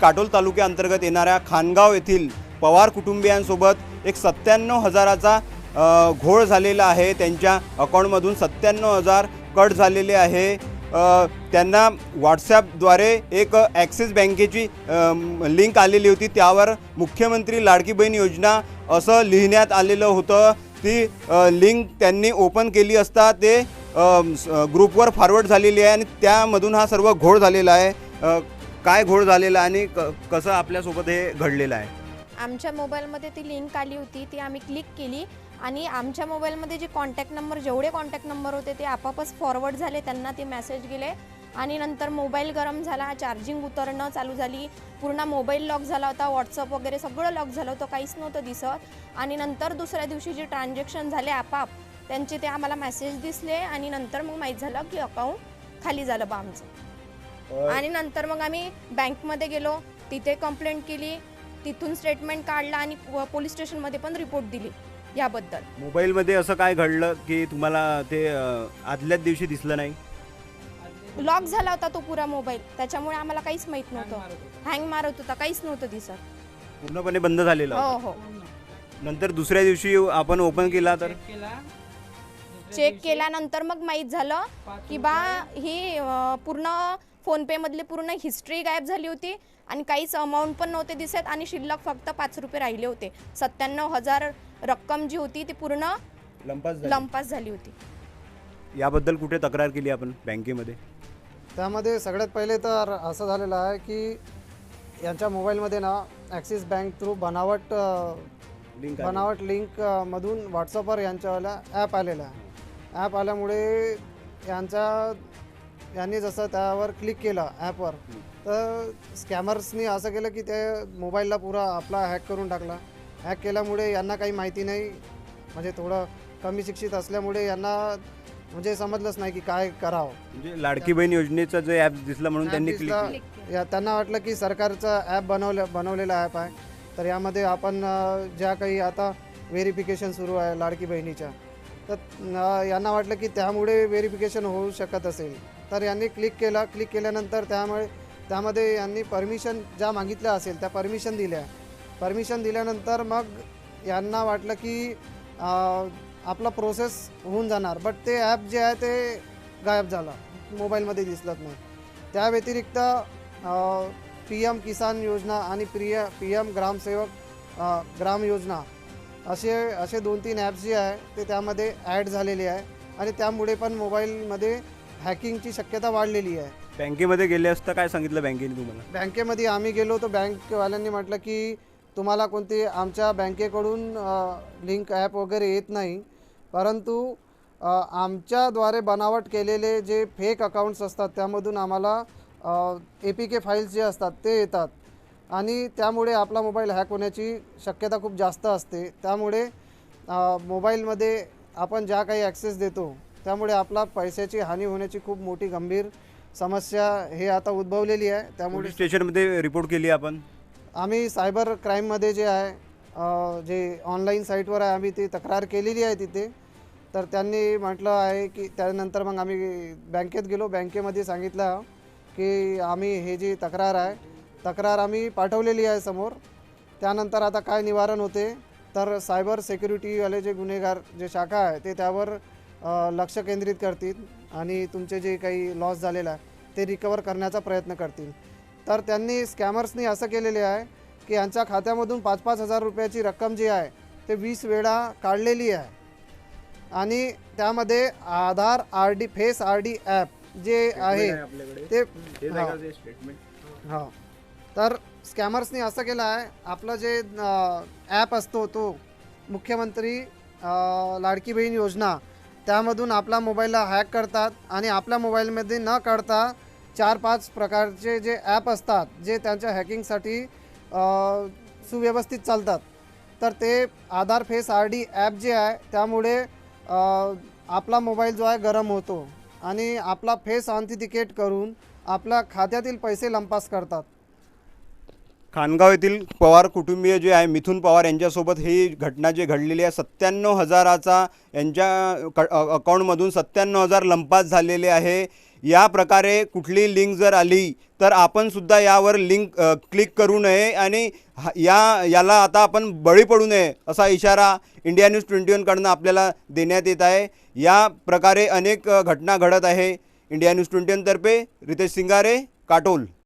काटोल तालुक्याअंतर्गत येणाऱ्या खानगाव येथील पवार कुटुंबियांसोबत एक सत्त्याण्णव हजाराचा घोळ झालेला आहे. त्यांच्या अकाउंटमधून सत्त्याण्णव हजार कट झालेले आहे. त्यांना व्हॉट्सॲपद्वारे एक ॲक्सिस बँकेची लिंक आलेली होती. त्यावर मुख्यमंत्री लाडकी बहीण योजना असं लिहिण्यात आलेलं होतं. ती लिंक त्यांनी ओपन केली असता ते स- ग्रुपवर फॉरवर्ड झालेली आहे आणि त्यामधून हा सर्व घोळ झालेला आहे. काय घोळ झालेला आहे आणि क कसं आपल्यासोबत हे घडलेलं आहे? आमच्या मोबाईलमध्ये ती लिंक आली होती ती आम्ही क्लिक केली आणि आमच्या मोबाईलमध्ये जे कॉन्टॅक्ट नंबर जेवढे कॉन्टॅक्ट नंबर होते ते आपापच फॉरवर्ड झाले त्यांना ते मेसेज गेले आणि नंतर मोबाईल गरम झाला चार्जिंग उतरणं चालू झाली पूर्ण मोबाईल लॉक झाला होता व्हॉट्सअप वगैरे सगळं लॉक झालं होतं काहीच नव्हतं दिसत आणि नंतर दुसऱ्या दिवशी जे ट्रान्झॅक्शन झाले आपाप त्यांचे ते आम्हाला मेसेज दिसले आणि नंतर मग माहीत झालं की अकाउंट खाली झालं बा आमचं. आणि नंतर मग आम्ही बँकमध्ये गेलो तिथे कंप्लेंट केली तिथून स्टेटमेंट काढला आणि पोलीस स्टेशनमध्ये पण रिपोर्ट दिली याबद्दल. मोबाईलमध्ये असं काय घडलं की तुम्हाला ते आदल्याच दिवशी दिसलं नाही? लॉक झाला होता तो पुरा मोबाईल. त्याच्यामुळे आम्हाला काहीच माहीत नव्हतं. हँग मारत होता. काहीच नव्हतं दिसत. पूर्णपणे बंद झालेलं हो होतं. हो. नंतर दुसऱ्या दिवशी आपण ओपन केला तर? चेक केल्यानंतर मग माहीत झालं की बा ही पूर्ण फोनपे मधली पूर्ण हिस्ट्री गायब झाली होती आणि काहीच अमाऊंट पण नव्हते दिसत आणि शिल्लक फक्त पाच रुपये राहिले होते. सत्त्याण्णव हजार रक्कम जी होती ती पूर्ण लंपास झाली. लंपास झाली होती. याबद्दल कुठे तक्रार केली आपण बँकेमध्ये? त्यामध्ये सगळ्यात पहिले तर असं झालेलं आहे की यांच्या मोबाईलमध्ये ना ॲक्सिस बँक थ्रू बनावट अ, लिंक बनावट लिंक अ, मधून व्हॉट्सअपवर यांच्यावाला ॲप आलेला आहे. ॲप आल्यामुळे यांच्या यांनी जसं त्यावर क्लिक केलं ॲपवर तर स्कॅमर्सनी असं केलं की ते मोबाईलला पुरा आपला हॅक करून टाकला. हॅक केल्यामुळे यांना काही माहिती नाही. म्हणजे थोडं कमी शिक्षित असल्यामुळे यांना म्हणजे समजलंच नाही की काय करावं. म्हणजे लाडकी बहीण योजनेचं जे ॲप दिसलं म्हणून त्यांनी. या त्यांना वाटलं की सरकारचं ॲप बनवलं बनवलेलं ॲप आहे. तर यामध्ये आपण अ, ज्या काही आता व्हेरिफिकेशन सुरू आहे लाडकी बहिणीच्या तर अ, यांना वाटलं की त्यामुळे व्हेरिफिकेशन होऊ शकत असेल. तर यांनी क्लिक केलं क्लिक केल्यानंतर त्यामुळे त्यामध्ये यांनी परमिशन ज्या मागितल्या असेल त्या परमिशन दिल्या. परमिशन दिल्यानंतर मग यांना वाटलं की आपला प्रोसेस होऊन जाणार. बट ते ॲप जे आहे ते गायब झालं. मोबाईलमध्ये दिसलंच नाही. त्या व्यतिरिक्त पी एम किसान योजना आणि प्रिय पी एम ग्रामसेवक ग्राम योजना असे असे दोन तीन ॲप्स जे आहे ते त्यामध्ये ॲड झालेले आहे. आणि त्यामुळे पण मोबाईलमध्ये हॅकिंगची शक्यता वाढलेली आहे. बँकेमध्ये गेले असता काय सांगितलं बँकेने तुम्हाला? बँकेमध्ये आम्ही गेलो तर बँकवाल्यांनी म्हटलं की तुम्हाला कोणती आमच्या बँकेकडून लिंक ॲप वगैरे येत नाही. परंतु आमच्याद्वारे बनावट केलेले जे फेक अकाउंट्स असतात त्यामधून आम्हाला ए पी के फाईल्स जे असतात ते येतात. आणि त्यामुळे आपला मोबाईल हॅक होण्याची शक्यता खूप जास्त असते. त्यामुळे मोबाईलमध्ये आपण ज्या काही ॲक्सेस देतो त्यामुळे आपला पैशाची हानी होण्याची खूप मोठी गंभीर समस्या हे आता उद्भवलेली आहे. त्यामुळे पोलीस स्टेशनमध्ये रिपोर्ट केली आपण? आम्ही सायबर क्राईममध्ये जे आहे अ, जे ऑनलाईन साईटवर आहे आम्ही ती तक्रार केलेली आहे तिथे. तर त्यांनी म्हटलं आहे की त्यानंतर मग आम्ही बँकेत गेलो. बँकेमध्ये सांगितलं की आम्ही हे जी तक्रार आहे तक्रार आम्ही पाठवलेली आहे समोर. त्यानंतर आता काय निवारण होते? तर सायबर सिक्युरिटीवाले जे गुन्हेगार जे शाखा आहे ते त्यावर लक्ष केंद्रित करतील आणि तुमचे जे काही लॉस झालेला आहे ते रिकवर करण्याचा प्रयत्न करतील. तर त्यांनी स्कॅमर्सनी असं केलेले आहे की यांच्या खात्यामधून पाच पाच हजार रुपयाची रक्कम जी आहे ते वीस वेळा काढलेली आहे. आणि त्यामध्ये Aadhaar R D face R D app जे आहे ते हा. तर स्कॅमर्सनी असं केलं आहे आपलं जे ॲप असतो तो मुख्यमंत्री लाडकी बहीण योजना त्यामधून आपला मोबाईलला हॅक करतात आणि आपल्या मोबाईलमध्ये न काढता चार पाच प्रकारचे जे ॲप असतात जे त्यांच्या हॅकिंगसाठी सुव्यवस्थित चालतात. तर ते Aadhaar face R D app जे आहे त्यामुळे आपला मोबाईल जो आहे गरम होतो आणि आपला फेस ऑन्थिटिकेट करून आपल्या खात्यातील पैसे लंपास करतात. खानगाव येथील पवार कुटुंबीय जे आहे मिथुन पवार यांच्यासोबत ही घटना जी घडलेली आहे सत्त्याण्णव हजाराचा यांच्या क अकाउंटमधून सत्त्याण्णव हजार लंपास झालेले आहे. या प्रकारे कुठली लिंक जर आली तर आपणसुद्धा यावर लिंक क्लिक करू नये आणि या याला आता आपण बळी पडू नये असा इशारा इंडिया न्यूज ट्वेंटी वनकडनं आपल्याला देण्यात येत आहे. या प्रकारे अनेक घटना घडत आहे. इंडिया न्यूज ट्वेंटी वनतर्फे रितेश सिंगारे काटोल.